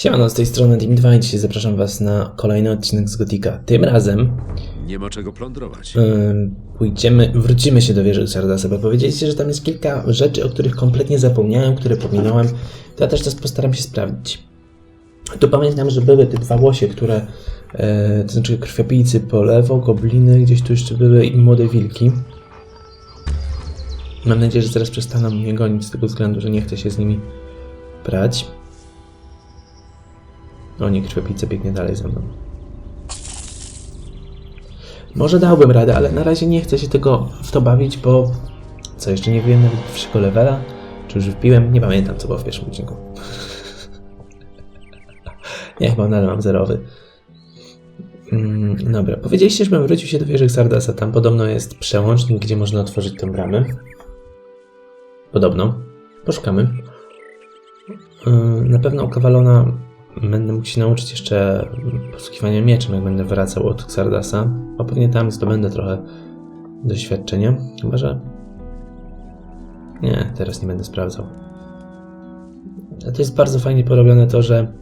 Siemano, z tej strony Team 2 i dzisiaj zapraszam Was na kolejny odcinek z Gotika. Tym razem Nie ma czego plądrować. pójdziemy, wrócimy się do wieży Xardasa, bo powiedzieliście, że tam jest kilka rzeczy, o których kompletnie zapomniałem, które pominąłem. To ja też to postaram się sprawdzić. Tu pamiętam, że były te dwa łosie, które, e, to znaczy krwiopijcy po lewo, gobliny, gdzieś tu jeszcze były i młode wilki. Mam nadzieję, że zaraz przestaną mnie gonić z tego względu, że nie chcę się z nimi prać. O nie, krwiopijca biegnie dalej za mną. Może dałbym radę, ale na razie nie chcę się tego w to bawić, bo co, jeszcze nie wiem nawet pierwszego levela? Czy już wpiłem? Nie pamiętam, co było w pierwszym odcinku. nie, chyba nadal mam zerowy. Mm, dobra, powiedzieliście, żebym wrócił się do wieży Xardasa. Tam podobno jest przełącznik, gdzie można otworzyć tę bramę. Podobno. Poszukamy. Yy, Na pewno u Kawalona będę mógł się nauczyć jeszcze posługiwania mieczem, jak będę wracał od Xardasa. A pewnie tam zdobędę trochę doświadczenia. Chyba, że... Nie, teraz nie będę sprawdzał. A to jest bardzo fajnie porobione to, że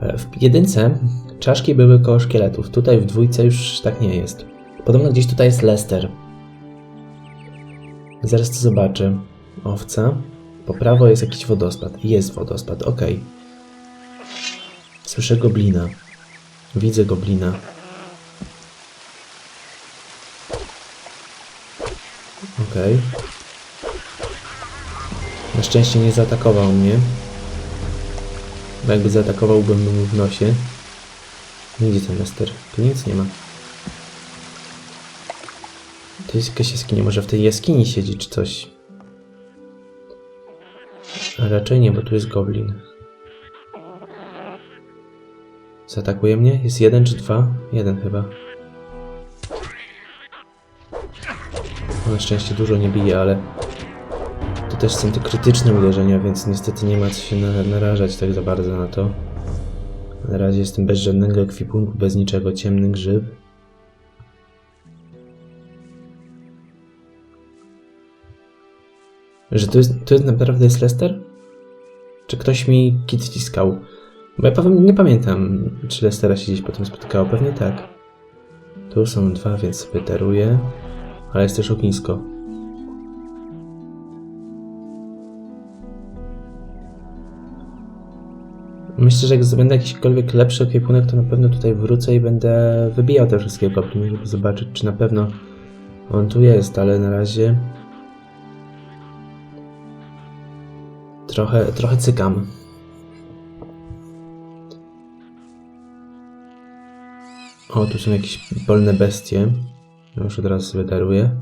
e, w jedynce czaszki były koło szkieletów. Tutaj w dwójce już tak nie jest. Podobno gdzieś tutaj jest Lester. Zaraz to zobaczę. Owca. Po prawo jest jakiś wodospad. Jest wodospad, okej. Słyszę goblina. Widzę goblina. Okej. Na szczęście nie zaatakował mnie. Bo jakby zaatakował, bym mu w nosie. No Gdzie ten Lester? Tu nic nie ma. To jest jakaś jaskinia. Może w tej jaskini siedzi czy coś. A raczej nie, bo tu jest goblin. Zaatakuje mnie? Jest jeden czy dwa? Jeden chyba. O, na szczęście dużo nie bije, ale to też są te krytyczne uderzenia, więc niestety nie ma co się na, narażać tak za bardzo na to. Na razie jestem bez żadnego ekwipunku, bez niczego, ciemny grzyb. Że to jest, to jest naprawdę jest Lester? Czy ktoś mi kit ściskał? Bo ja powiem, nie pamiętam, czy Lestera się gdzieś potem spotkało. Pewnie tak. Tu są dwa, więc sobie. Ale jest też ognisko. Myślę, że jak zdobędę jakiśkolwiek lepszy ekwipunek, to na pewno tutaj wrócę i będę wybijał te wszystkie gobliny, żeby zobaczyć, czy na pewno on tu jest, ale na razie trochę, trochę cykam. O, tu są jakieś polne bestie. Już od razu sobie daruję.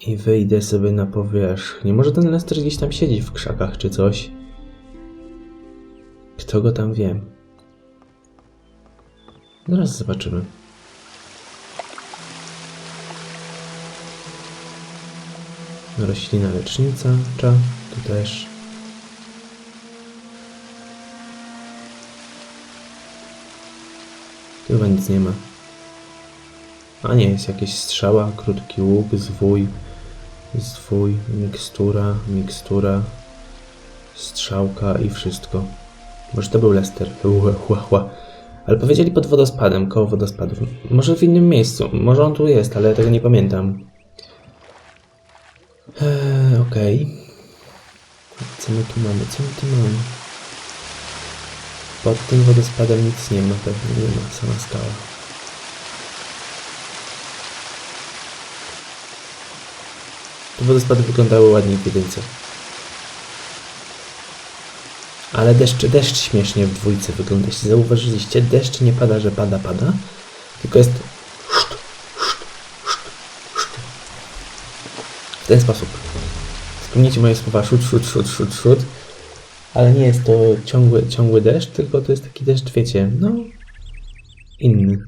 I wyjdę sobie na powierzchnię. Może ten Lester gdzieś tam siedzi w krzakach czy coś. Kto go tam wie? Zaraz zobaczymy. Roślina lecznicza, cza, tu też. Chyba nic nie ma. A nie, jest jakieś strzała, krótki łuk, zwój, zwój, mikstura, mikstura, strzałka i wszystko. Może to był Lester. Ua, ua, ua. Ale powiedzieli pod wodospadem, koło wodospadów. Może w innym miejscu, może on tu jest, ale ja tego nie pamiętam. Eee, okej. Co my tu mamy? Co my tu mamy? Pod tym wodospadem nic nie ma, pewnie nie ma, sama skała. Te wodospady wyglądały ładniej w jedynce. Ale deszcz, deszcz śmiesznie w dwójce wygląda. Jeśli zauważyliście, deszcz nie pada, że pada, pada, tylko jest w ten sposób. Wspomnijcie moje słowa szut, szut, szut, szut, szut. Ale nie jest to ciągły, ciągły deszcz, tylko to jest taki deszcz, wiecie, no, inny.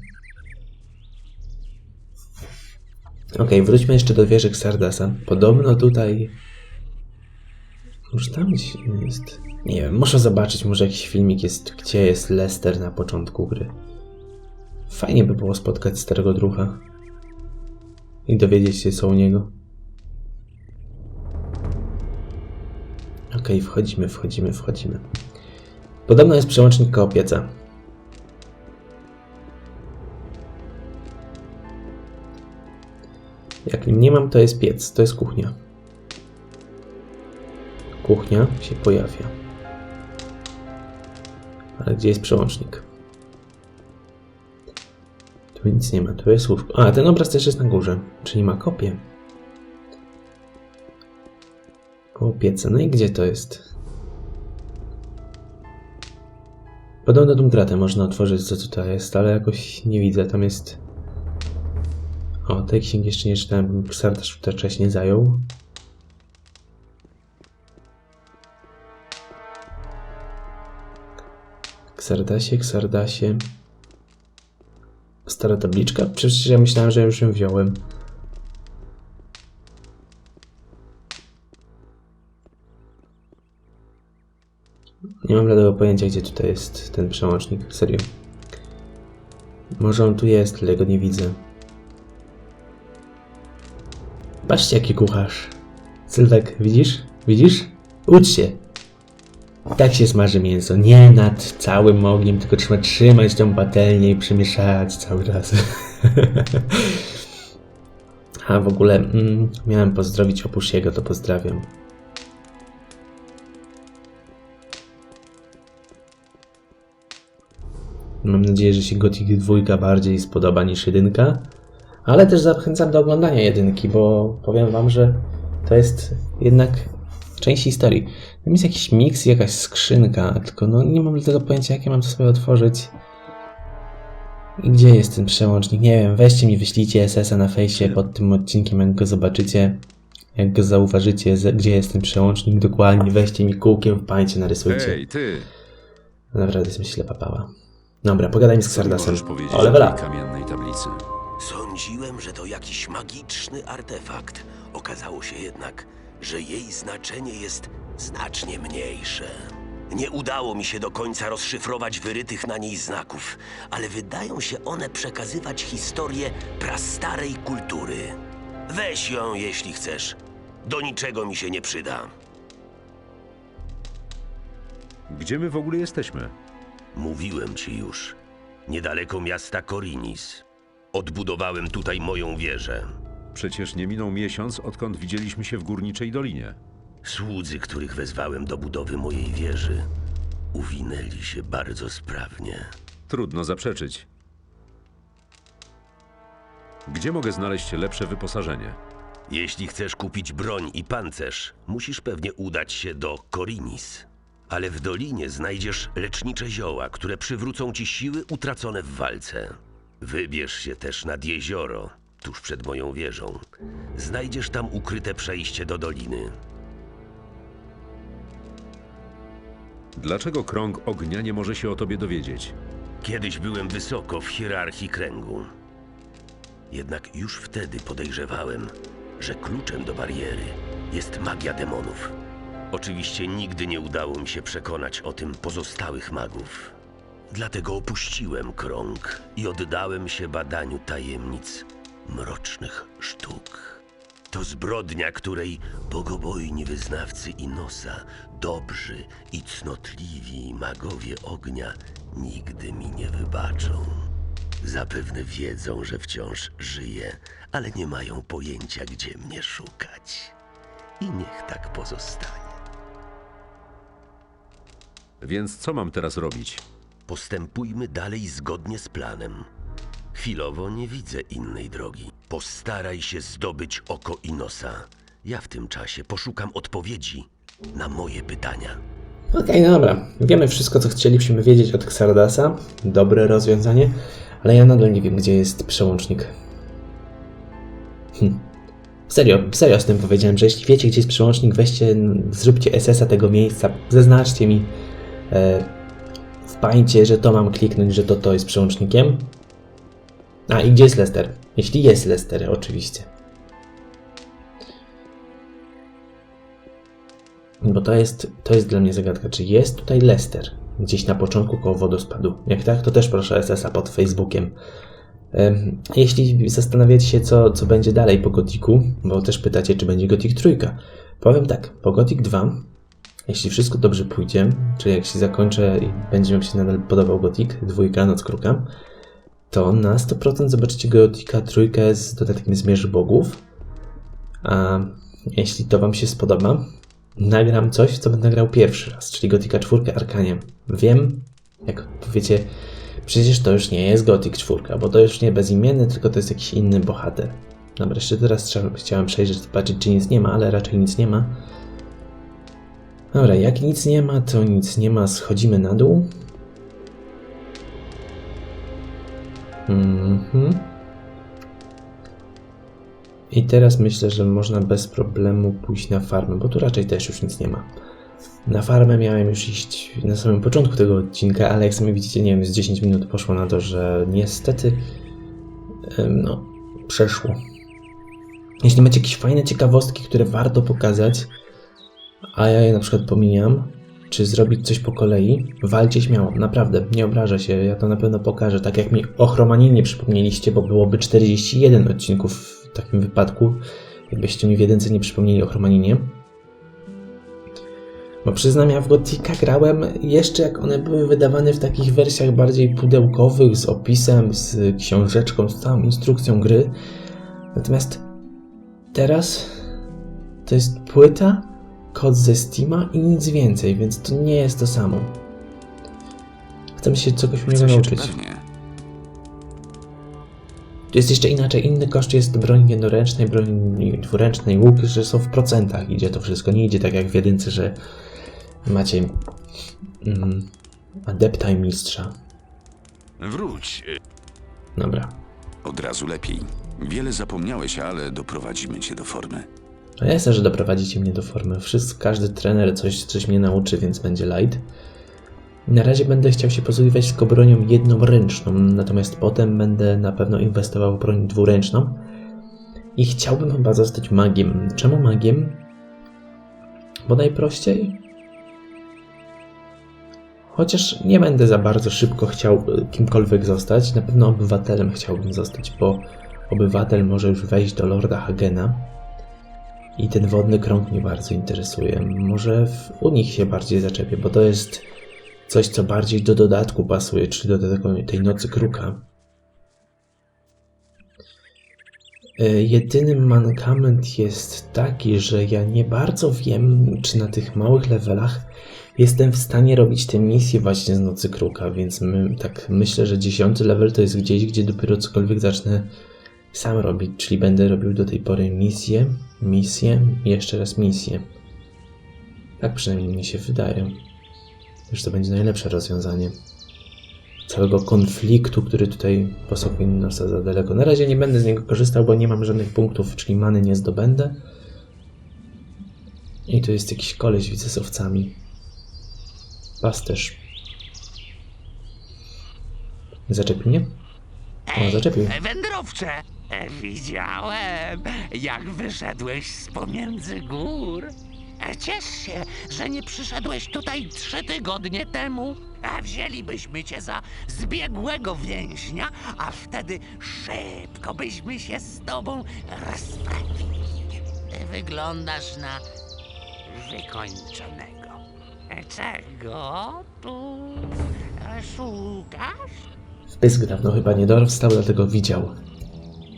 Okej, wróćmy jeszcze do wieży Xardasa. Podobno tutaj... Już tam gdzieś jest... Nie wiem, muszę zobaczyć, może jakiś filmik jest, gdzie jest Lester na początku gry. Fajnie by było spotkać starego drucha. I dowiedzieć się co u niego. Okej, wchodzimy, wchodzimy, wchodzimy. Podobno jest przełącznik koło pieca. Jak nie mam, to jest piec, to jest kuchnia. Kuchnia się pojawia. Ale gdzie jest przełącznik? Tu nic nie ma, tu jest łóżko. A, ten obraz też jest na górze, czyli ma kopię. Koło pieca. No i gdzie to jest? Podobno dumtratę można otworzyć, co tutaj jest, ale jakoś nie widzę. Tam jest... O, tej księgi jeszcze nie czytałem, Ksardasz tutaj wcześniej zajął. Ksardasie, Ksardasie... Stara tabliczka? Przecież ja myślałem, że już ją wziąłem. Nie mam żadnego pojęcia, gdzie tutaj jest ten przełącznik. Serio. Może on tu jest, ale go nie widzę. Patrzcie, jaki kucharz. Sylwek, widzisz? Widzisz? Ucz się. Tak się smaży mięso. Nie nad całym ogniem, tylko trzeba trzymać tą patelnię i przemieszać cały czas. A w ogóle mm, miałem pozdrowić Opusiego, to pozdrawiam. Mam nadzieję, że się Gothic 2 bardziej spodoba niż jedynka. Ale też zachęcam do oglądania jedynki, bo powiem wam, że to jest jednak część historii. Tam jest jakiś miks, jakaś skrzynka, tylko no nie mam tego pojęcia, jak ja mam to sobie otworzyć. I gdzie jest ten przełącznik? Nie wiem, weźcie mi, wyślijcie SS-a na fejsie pod tym odcinkiem, jak go zobaczycie. Jak go zauważycie, gdzie jest ten przełącznik dokładnie, weźcie mi kółkiem w pańcie, narysujcie. Hej, ty! Naprawdę jestem ślepa pała. Dobra, pogadaj mi z Xardasem. możesz powiedzieć O, o tej levela. kamiennej tablicy? Sądziłem, że to jakiś magiczny artefakt. Okazało się jednak, że jej znaczenie jest znacznie mniejsze. Nie udało mi się do końca rozszyfrować wyrytych na niej znaków, ale wydają się one przekazywać historię prastarej kultury. Weź ją, jeśli chcesz. Do niczego mi się nie przyda. Gdzie my w ogóle jesteśmy? Mówiłem ci już. Niedaleko miasta Korinis. Odbudowałem tutaj moją wieżę. Przecież nie minął miesiąc, odkąd widzieliśmy się w Górniczej Dolinie. Słudzy, których wezwałem do budowy mojej wieży, uwinęli się bardzo sprawnie. Trudno zaprzeczyć. Gdzie mogę znaleźć lepsze wyposażenie? Jeśli chcesz kupić broń i pancerz, musisz pewnie udać się do Korinis. Ale w dolinie znajdziesz lecznicze zioła, które przywrócą ci siły utracone w walce. Wybierz się też nad jezioro, tuż przed moją wieżą. Znajdziesz tam ukryte przejście do doliny. Dlaczego krąg ognia nie może się o tobie dowiedzieć? Kiedyś byłem wysoko w hierarchii kręgu. Jednak już wtedy podejrzewałem, że kluczem do bariery jest magia demonów. Oczywiście nigdy nie udało mi się przekonać o tym pozostałych magów. Dlatego opuściłem krąg i oddałem się badaniu tajemnic mrocznych sztuk. To zbrodnia, której bogobojni wyznawcy Inosa, dobrzy i cnotliwi magowie ognia nigdy mi nie wybaczą. Zapewne wiedzą, że wciąż żyję, ale nie mają pojęcia, gdzie mnie szukać. I niech tak pozostanie. Więc co mam teraz robić? Postępujmy dalej zgodnie z planem. Chwilowo nie widzę innej drogi. Postaraj się zdobyć oko Inosa. Ja w tym czasie poszukam odpowiedzi na moje pytania. Okej, dobra. Wiemy wszystko, co chcieliśmy wiedzieć od Xardasa. Dobre rozwiązanie, ale ja nadal nie wiem, gdzie jest przełącznik. Hm. Serio, serio z tym powiedziałem, że jeśli wiecie, gdzie jest przełącznik, weźcie, zróbcie SS-a tego miejsca, zaznaczcie mi w pańcie, że to mam kliknąć, że to to jest przełącznikiem. A, i gdzie jest Lester? Jeśli jest Lester, oczywiście. Bo to jest, to jest dla mnie zagadka, czy jest tutaj Lester gdzieś na początku koło wodospadu. Jak tak, to też proszę SS-a pod Facebookiem. Em, Jeśli zastanawiacie się, co, co będzie dalej po Gotiku, bo też pytacie, czy będzie Gothic trójka. Powiem tak, po Gothic 2 jeśli wszystko dobrze pójdzie, czyli jak się zakończę i będzie mi się nadal podobał Gothic, dwójka, Noc Kruka, to na 100% zobaczycie Gothica trójkę z dodatkiem Zmierzy Bogów. A jeśli to Wam się spodoba, nagram coś, co będę grał pierwszy raz, czyli Gothica 4 Arkaniem. Wiem, jak powiecie, przecież to już nie jest Gothic 4, bo to już nie bezimienny, tylko to jest jakiś inny bohater. Dobra, jeszcze teraz chciałem przejrzeć, zobaczyć, czy nic nie ma, ale raczej nic nie ma. Dobra, jak nic nie ma, to nic nie ma, schodzimy na dół. Mhm. I teraz myślę, że można bez problemu pójść na farmę, bo tu raczej też już nic nie ma. Na farmę miałem już iść na samym początku tego odcinka, ale jak sami widzicie, nie wiem, z 10 minut poszło na to, że niestety no, przeszło. Jeśli macie jakieś fajne ciekawostki, które warto pokazać, a ja je na przykład pomijam, czy zrobić coś po kolei, walcie śmiało, naprawdę, nie obrażę się, ja to na pewno pokażę, tak jak mi o Chromaninie przypomnieliście, bo byłoby 41 odcinków w takim wypadku, jakbyście mi w jedynce nie przypomnieli o Chromaninie. Bo przyznam, ja w Gothica grałem jeszcze jak one były wydawane w takich wersjach bardziej pudełkowych, z opisem, z książeczką, z całą instrukcją gry. Natomiast teraz to jest płyta, kod ze Steama i nic więcej, więc to nie jest to samo. Chcę się czegoś się nauczyć. pewnie. Tu jest jeszcze inaczej, inny koszt jest broni jednoręcznej, broni dwuręcznej, łuk, że są w procentach idzie to wszystko. Nie idzie tak jak w jedynce, że macie mm, adepta i mistrza. Wróć. Dobra. Od razu lepiej. Wiele zapomniałeś, ale doprowadzimy cię do formy. No ja chcę, że doprowadzicie mnie do formy. Wszyscy, każdy trener coś, coś mnie nauczy, więc będzie light. Na razie będę chciał się posługiwać tylko bronią jednoręczną, natomiast potem będę na pewno inwestował w broń dwuręczną. I chciałbym chyba zostać magiem. Czemu magiem? Bo najprościej. Chociaż nie będę za bardzo szybko chciał y, kimkolwiek zostać, na pewno obywatelem chciałbym zostać, bo obywatel może już wejść do Lorda Hagena. I ten wodny krąg mnie bardzo interesuje. Może w, u nich się bardziej zaczepię, bo to jest coś, co bardziej do dodatku pasuje, czy do tej nocy kruka. E, Jedyny mankament jest taki, że ja nie bardzo wiem, czy na tych małych levelach jestem w stanie robić te misje właśnie z Nocy Kruka, więc my, tak myślę, że dziesiąty level to jest gdzieś, gdzie dopiero cokolwiek zacznę sam robić, czyli będę robił do tej pory misję, misję i jeszcze raz misję. Tak przynajmniej mi się wydaje. Już to będzie najlepsze rozwiązanie całego konfliktu, który tutaj posokuje nosa za daleko. Na razie nie będę z niego korzystał, bo nie mam żadnych punktów, czyli many nie zdobędę. I tu jest jakiś koleś, widzę, z owcami. Pasterz. Zaczepi mnie? O, zaczepił. Wędrowcze! E, Widziałem, jak wyszedłeś z pomiędzy gór. E, Ciesz się, że nie przyszedłeś tutaj trzy tygodnie temu. A wzięlibyśmy cię za zbiegłego więźnia, a wtedy szybko byśmy się z tobą rozprawili. Wyglądasz na wykończonego. E, Czego tu szukasz? Pysk dawno chyba nie dorastał, dlatego widział.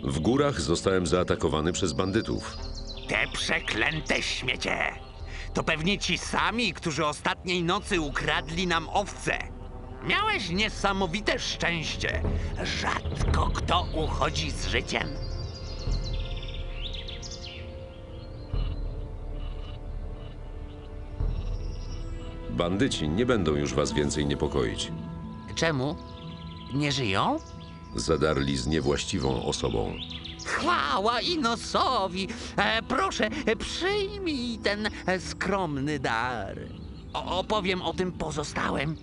W górach zostałem zaatakowany przez bandytów. Te przeklęte śmiecie! To pewnie ci sami, którzy ostatniej nocy ukradli nam owce. Miałeś niesamowite szczęście. Rzadko kto uchodzi z życiem. Bandyci nie będą już was więcej niepokoić. Czemu? Nie żyją? Zadarli z niewłaściwą osobą. Chwała Inosowi! E, proszę, e, przyjmij ten e, skromny dar. O, opowiem o tym pozostałym.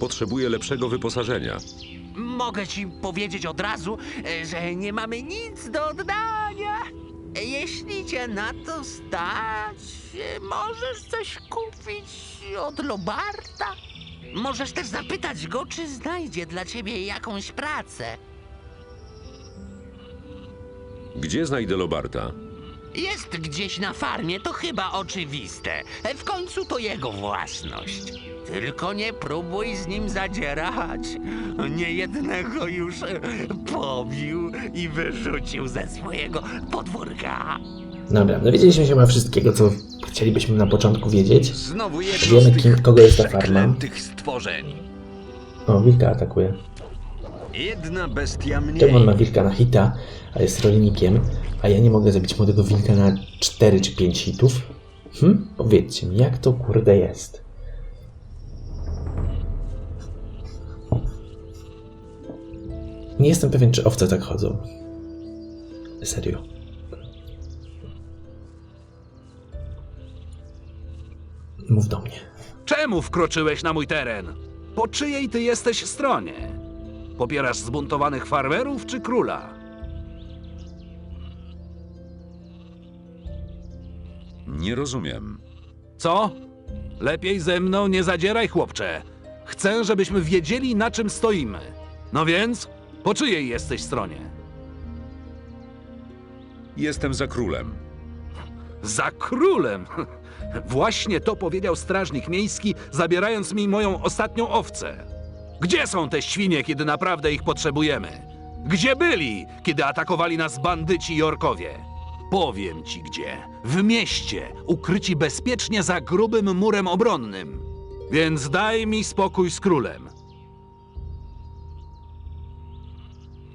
Potrzebuję lepszego wyposażenia. Mogę ci powiedzieć od razu, e, że nie mamy nic do oddania. Jeśli cię na to stać, możesz coś kupić od Lobarta. Możesz też zapytać go, czy znajdzie dla ciebie jakąś pracę. Gdzie znajdę Lobarta? Jest gdzieś na farmie, to chyba oczywiste. W końcu to jego własność. Tylko nie próbuj z nim zadzierać. Niejednego już pobił i wyrzucił ze swojego podwórka. Dobra, dowiedzieliśmy się chyba wszystkiego, co chcielibyśmy na początku wiedzieć. Znowu jedno Wiemy, z tych kim- kogo jest ta farma. przeklętych stworzeń. O, wilka atakuje. Jedna bestia mniej. Czemu on ma wilka na hita, a jest rolnikiem, a ja nie mogę zabić młodego wilka na 4 czy 5 hitów? Hm? Powiedzcie mi, jak to kurde jest? Nie jestem pewien, czy owce tak chodzą. Serio. Mów do mnie. Czemu wkroczyłeś na mój teren? Po czyjej ty jesteś stronie? Popierasz zbuntowanych farmerów czy króla? Nie rozumiem. Co? Lepiej ze mną nie zadzieraj, chłopcze. Chcę, żebyśmy wiedzieli, na czym stoimy. No więc, po czyjej jesteś stronie? Jestem za królem. Za królem! Właśnie to powiedział strażnik miejski, zabierając mi moją ostatnią owcę. Gdzie są te świnie, kiedy naprawdę ich potrzebujemy? Gdzie byli, kiedy atakowali nas bandyci i orkowie? Powiem ci gdzie. W mieście, ukryci bezpiecznie za grubym murem obronnym. Więc daj mi spokój z królem.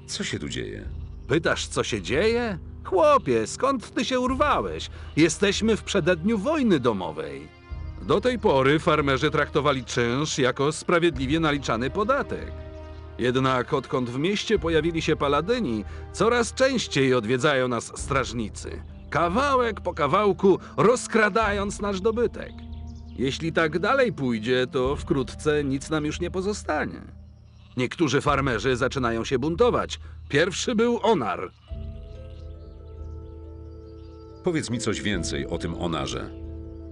Co się tu dzieje? Pytasz, co się dzieje? Chłopie, skąd ty się urwałeś? Jesteśmy w przededniu wojny domowej. Do tej pory farmerzy traktowali czynsz jako sprawiedliwie naliczany podatek. Jednak odkąd w mieście pojawili się paladyni, coraz częściej odwiedzają nas strażnicy. Kawałek po kawałku rozkradając nasz dobytek. Jeśli tak dalej pójdzie, to wkrótce nic nam już nie pozostanie. Niektórzy farmerzy zaczynają się buntować. Pierwszy był Onar. Powiedz mi coś więcej o tym onarze.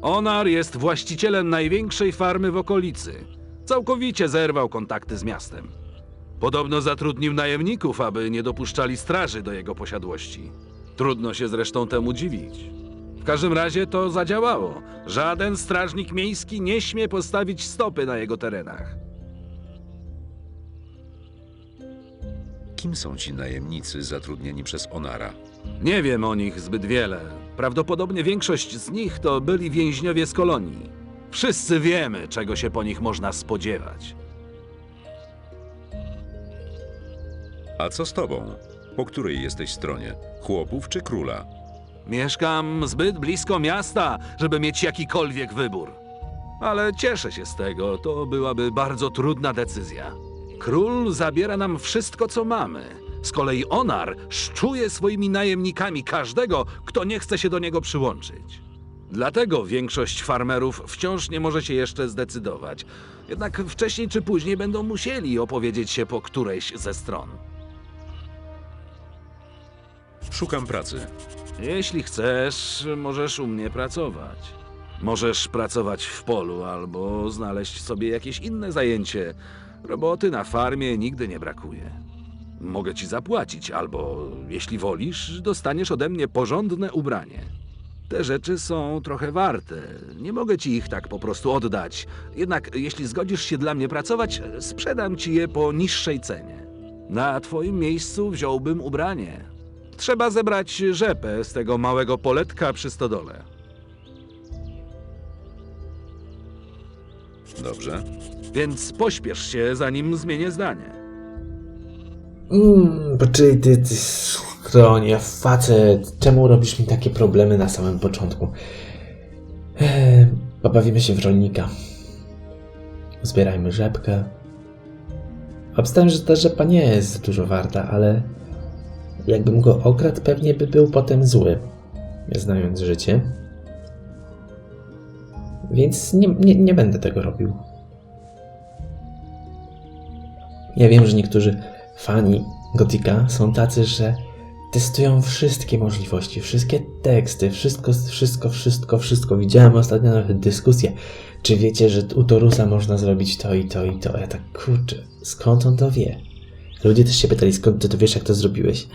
Onar jest właścicielem największej farmy w okolicy. Całkowicie zerwał kontakty z miastem. Podobno zatrudnił najemników, aby nie dopuszczali straży do jego posiadłości. Trudno się zresztą temu dziwić. W każdym razie to zadziałało. Żaden strażnik miejski nie śmie postawić stopy na jego terenach. Kim są ci najemnicy zatrudnieni przez onara? Nie wiem o nich zbyt wiele. Prawdopodobnie większość z nich to byli więźniowie z kolonii. Wszyscy wiemy, czego się po nich można spodziewać. A co z tobą? Po której jesteś stronie? Chłopów czy króla? Mieszkam zbyt blisko miasta, żeby mieć jakikolwiek wybór. Ale cieszę się z tego, to byłaby bardzo trudna decyzja. Król zabiera nam wszystko, co mamy. Z kolei Onar szczuje swoimi najemnikami każdego, kto nie chce się do niego przyłączyć. Dlatego większość farmerów wciąż nie może się jeszcze zdecydować. Jednak wcześniej czy później będą musieli opowiedzieć się po którejś ze stron. Szukam pracy. Jeśli chcesz, możesz u mnie pracować. Możesz pracować w polu albo znaleźć sobie jakieś inne zajęcie. Roboty na farmie nigdy nie brakuje. Mogę ci zapłacić, albo jeśli wolisz, dostaniesz ode mnie porządne ubranie. Te rzeczy są trochę warte. Nie mogę ci ich tak po prostu oddać. Jednak jeśli zgodzisz się dla mnie pracować, sprzedam ci je po niższej cenie. Na twoim miejscu wziąłbym ubranie. Trzeba zebrać rzepę z tego małego poletka przy stodole. Dobrze. Więc pośpiesz się, zanim zmienię zdanie. Mmm, poczekaj ty, ty skronie, facet, czemu robisz mi takie problemy na samym początku? Eee, pobawimy się w rolnika. Zbierajmy rzepkę. Obstawiam, że ta rzepa nie jest dużo warta, ale jakbym go okradł, pewnie by był potem zły, znając życie. Więc nie, nie, nie będę tego robił. Ja wiem, że niektórzy fani Gotika są tacy, że testują wszystkie możliwości, wszystkie teksty, wszystko, wszystko, wszystko, wszystko. Widziałem ostatnio nawet dyskusję, czy wiecie, że u Torusa można zrobić to i to i to. Ja tak, kurczę, skąd on to wie? Ludzie też się pytali, skąd ty to wiesz, jak to zrobiłeś?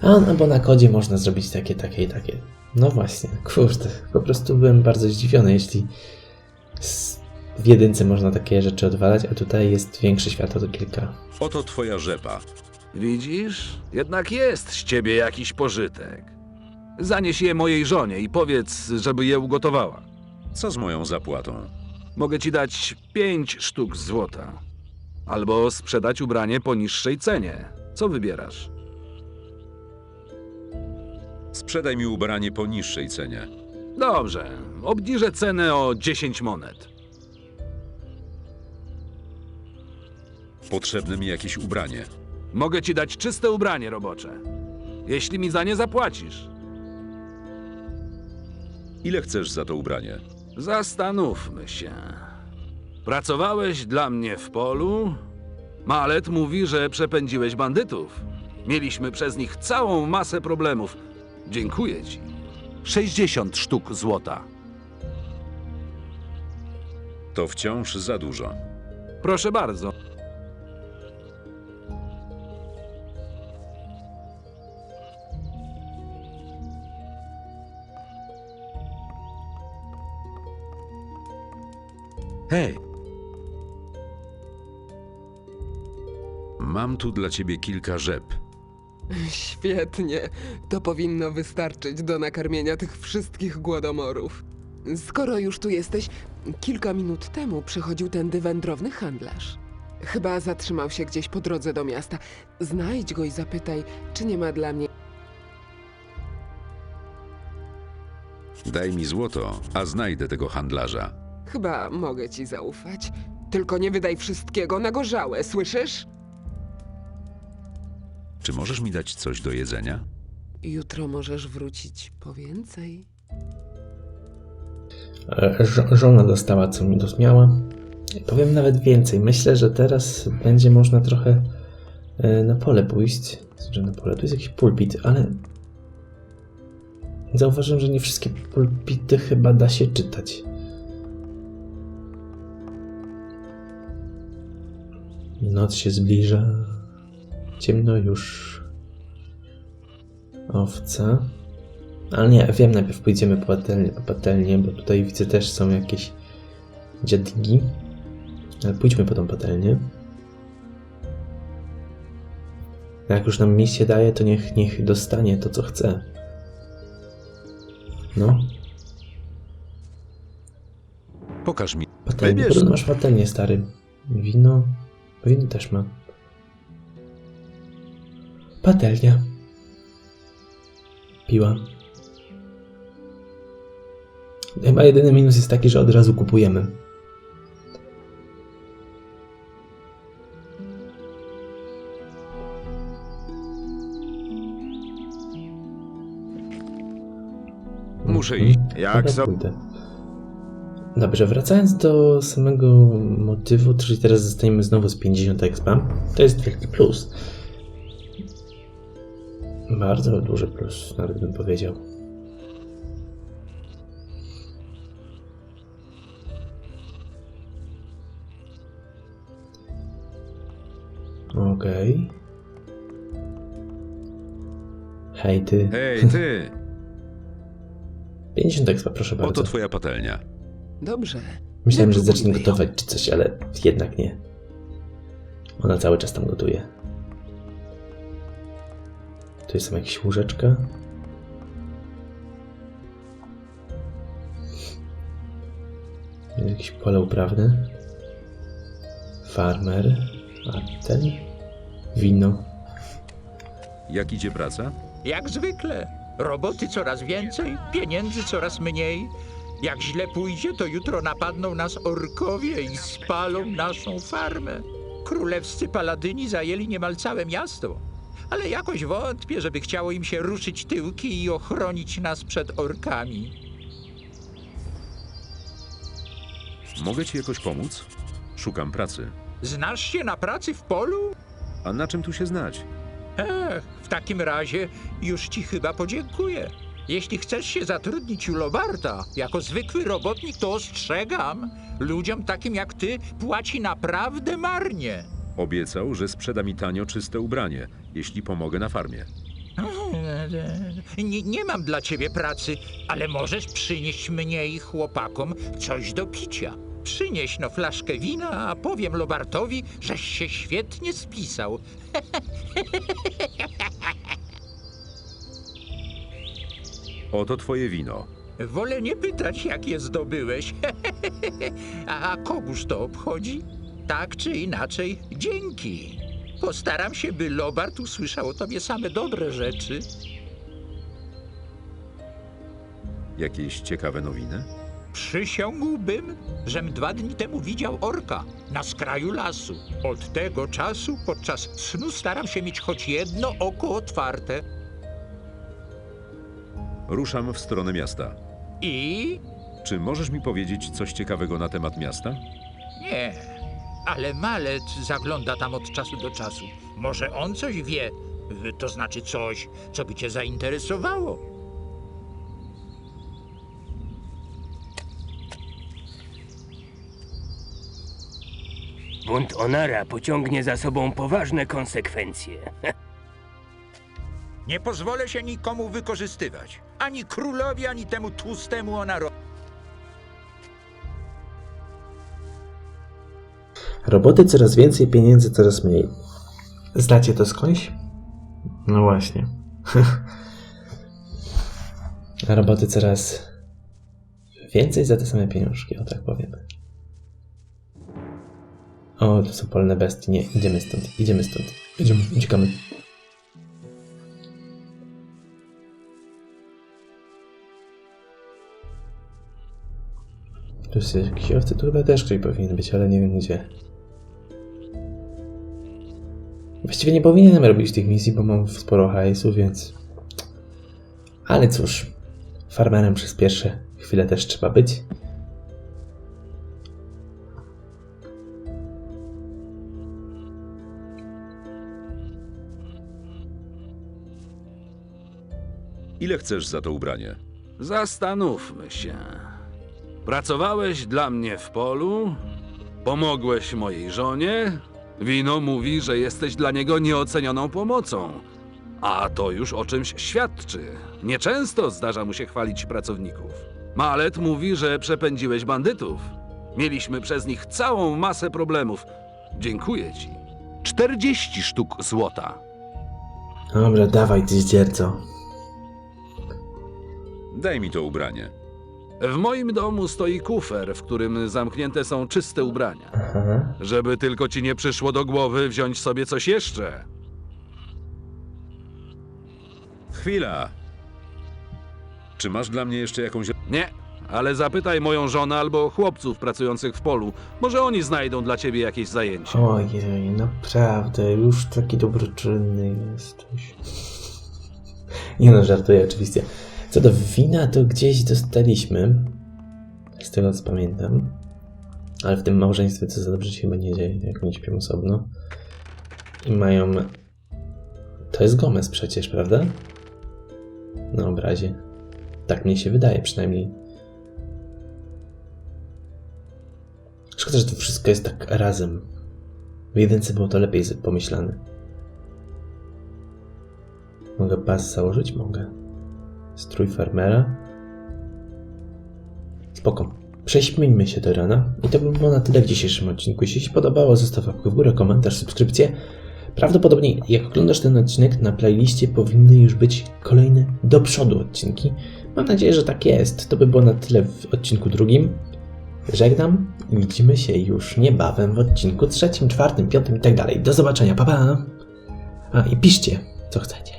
A no, bo na kodzie można zrobić takie, takie i takie. No właśnie, kurde, po prostu byłem bardzo zdziwiony, jeśli w jedynce można takie rzeczy odwalać, a tutaj jest większe światło to kilka. Oto twoja rzepa. Widzisz? Jednak jest z ciebie jakiś pożytek. Zanieś je mojej żonie i powiedz, żeby je ugotowała. Co z moją zapłatą? Mogę ci dać pięć sztuk złota. Albo sprzedać ubranie po niższej cenie. Co wybierasz? Sprzedaj mi ubranie po niższej cenie. Dobrze, obniżę cenę o 10 monet. Potrzebne mi jakieś ubranie. Mogę ci dać czyste ubranie robocze. Jeśli mi za nie zapłacisz. Ile chcesz za to ubranie? Zastanówmy się. Pracowałeś dla mnie w polu? Malet mówi, że przepędziłeś bandytów. Mieliśmy przez nich całą masę problemów. Dziękuję ci. 60 sztuk złota. To wciąż za dużo. Proszę bardzo. Hej! Mam tu dla ciebie kilka rzep. Świetnie. To powinno wystarczyć do nakarmienia tych wszystkich głodomorów. Skoro już tu jesteś, kilka minut temu przychodził tędy wędrowny handlarz. Chyba zatrzymał się gdzieś po drodze do miasta. Znajdź go i zapytaj, czy nie ma dla mnie. Daj mi złoto, a znajdę tego handlarza. Chyba mogę ci zaufać. Tylko nie wydaj wszystkiego na gorzałe, słyszysz? Czy możesz mi dać coś do jedzenia? Jutro możesz wrócić po więcej. E, żo- Żona dostała, co mi miała. Powiem nawet więcej. Myślę, że teraz będzie można trochę e, na pole pójść. Znaczy na pole, tu jest jakiś pulpit, ale zauważyłem, że nie wszystkie pulpity chyba da się czytać. Noc się zbliża. Ciemno już. Owca. Ale nie, wiem, najpierw pójdziemy po patelnię, po patelnię, bo tutaj widzę też są jakieś dziadki. Ale pójdźmy po tą patelnię. Jak już nam misję daje, to niech, niech dostanie to, co chce. No, Pokaż mi. patelnię. Wybierz. Masz patelnię, stary. Wino. Wino też ma. Patelnia. Piła. Chyba jedyny minus jest taki, że od razu kupujemy. Muszę iść. Jak pójdę. Dobrze, wracając do samego motywu, czyli teraz zostajemy znowu z 50 expa. To jest wielki plus. Bardzo duży plus, nawet bym powiedział. Okej. Hej ty. Hej, ty! 50 expa, proszę bardzo. Oto twoja patelnia. Dobrze. Myślałem, że zacznie gotować czy coś, ale jednak nie. Ona cały czas tam gotuje. Tu jest tam jakieś łóżeczka. Jest jakieś pole uprawne. Farmer. A ten? Wino. Jak idzie praca? Jak zwykle. Roboty coraz więcej, pieniędzy coraz mniej. Jak źle pójdzie, to jutro napadną nas orkowie i spalą naszą farmę. Królewscy paladyni zajęli niemal całe miasto. Ale jakoś wątpię, żeby chciało im się ruszyć tyłki i ochronić nas przed orkami. Mogę ci jakoś pomóc? Szukam pracy. Znasz się na pracy w polu? A na czym tu się znać? Ech, w takim razie już ci chyba podziękuję. Jeśli chcesz się zatrudnić u Lobarta jako zwykły robotnik, to ostrzegam. Ludziom takim jak ty płaci naprawdę marnie. Obiecał, że sprzeda mi tanio czyste ubranie, jeśli pomogę na farmie. Nie, nie mam dla ciebie pracy, ale możesz przynieść mnie i chłopakom coś do picia. Przynieś no flaszkę wina, a powiem Lobartowi, żeś się świetnie spisał. Oto twoje wino. Wolę nie pytać, jak je zdobyłeś. a, kogóż to obchodzi? Tak czy inaczej, dzięki. Postaram się, by Lobart usłyszał o tobie same dobre rzeczy. Jakieś ciekawe nowiny? Przysiągłbym, żem dwa dni temu widział orka na skraju lasu. Od tego czasu podczas snu staram się mieć choć jedno oko otwarte. Ruszam w stronę miasta. I Czy możesz mi powiedzieć coś ciekawego na temat miasta? nie, ale malec zagląda tam od czasu do czasu. Może on coś wie, y, to znaczy coś, co by cię zainteresowało. Bunt Onara pociągnie za sobą poważne konsekwencje. Nie pozwolę się nikomu wykorzystywać. Ani królowi, ani temu tłustemu onarowi. Roboty coraz więcej, pieniędzy coraz mniej. Znacie to skądś? No właśnie. A roboty coraz więcej za te same pieniążki, o tak powiemy. O, to są polne bestie. Nie, idziemy stąd, idziemy stąd. Idziemy, uciekamy. Tu jest jakiś owcy, tu chyba też ktoś powinien być, ale nie wiem gdzie. Właściwie nie powinienem robić tych misji, bo mam sporo hajsu, więc... Ale cóż, farmerem przez pierwsze chwile też trzeba być. Ile chcesz za to ubranie? Zastanówmy się. Pracowałeś dla mnie w polu, pomogłeś mojej żonie. Wino mówi, że jesteś dla niego nieocenioną pomocą. A to już o czymś świadczy. Nieczęsto zdarza mu się chwalić pracowników. Malet mówi, że przepędziłeś bandytów. Mieliśmy przez nich całą masę problemów. Dziękuję ci. 40 sztuk złota. Dobra, dawaj ty zdzierco. Daj mi to ubranie. W moim domu stoi kufer, w którym zamknięte są czyste ubrania. Aha. Żeby tylko ci nie przyszło do głowy wziąć sobie coś jeszcze. Chwila! Czy masz dla mnie jeszcze jakąś... Nie, ale zapytaj moją żonę albo chłopców pracujących w polu. Może oni znajdą dla ciebie jakieś zajęcie. Ojej, naprawdę, już taki dobroczynny jesteś. Nie no, żartuję oczywiście. Co do wina, to gdzieś dostaliśmy. Z tego co pamiętam. Ale w tym małżeństwie co za dobrze się chyba nie dzieje, jak nie śpią osobno. I mają... To jest Gomez przecież, prawda? Na obrazie. Tak mnie się wydaje przynajmniej. Szkoda, że to wszystko jest tak razem. W jedynce było to lepiej pomyślane. Mogę pas założyć? Mogę. Strój farmera. Spoko. Prześmijmy się do rana. I to by było na tyle w dzisiejszym odcinku. Jeśli się podobało, zostaw łapkę w górę, komentarz, subskrypcję. Prawdopodobnie jak oglądasz ten odcinek, na playliście powinny już być kolejne do przodu odcinki. Mam nadzieję, że tak jest. To by było na tyle w odcinku drugim. Żegnam i widzimy się już niebawem w odcinku trzecim, czwartym, piątym i tak dalej. Do zobaczenia, pa pa! A i piszcie, co chcecie.